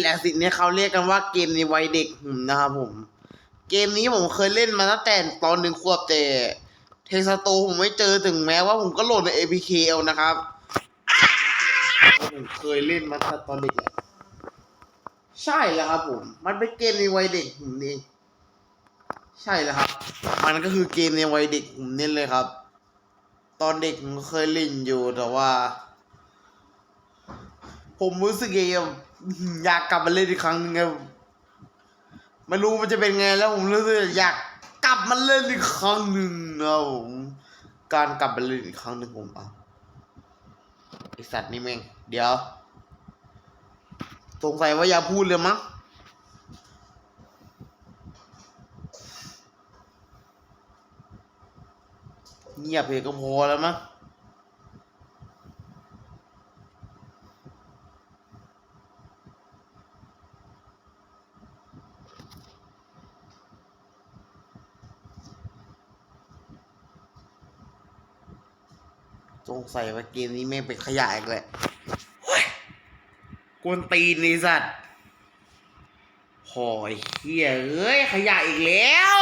และสิ่งนี้เขาเรียกกันว่าเกมในวัยเด็กผมนะครับผม เกมนี้ผมเคยเล่นมาตั้งแต่ตอนหนึ่งขวบแต่เทสโตผมไม่เจอถึงแม้ว่าผมก็โหลดใน APK เอานะครับผมเคยเล่นมาตั้งแต่ตอนเด็กแหละใช่แล้วครับผม มันเป็นเกมในวัยเด็กผมเองใช่แล้วครับ มันก็คือเกมในวัยเด็กผมเน้นเลยครับ ตอนเด็กผมก็เคยเล่นอยู่แต่ว่า ผมรู้สึกยังไงกับ อยากกลับมาเล่นอีกครั้งหนึงครับไม่รู้มันจะเป็นไงแล้วผมรู้สึกอยากกลับมาเล่นอีกครั้งหนึ่งนะผมการกลับมาเล่นอีกครั้งหนึ่งผมอะไอสัตว์นี่แม่งเดี๋ยวสงสัยว่าอย่าพูดเลยมั้งเงียบเพลงก็พอแล้วมั้ง สงสัยว่าเกมนี้แม่งเป็นขยะอีกแหละเฮ้ยกวนตีนนี่สัตว์หอยเฮียเอ้ย ขยะอีกแล้ว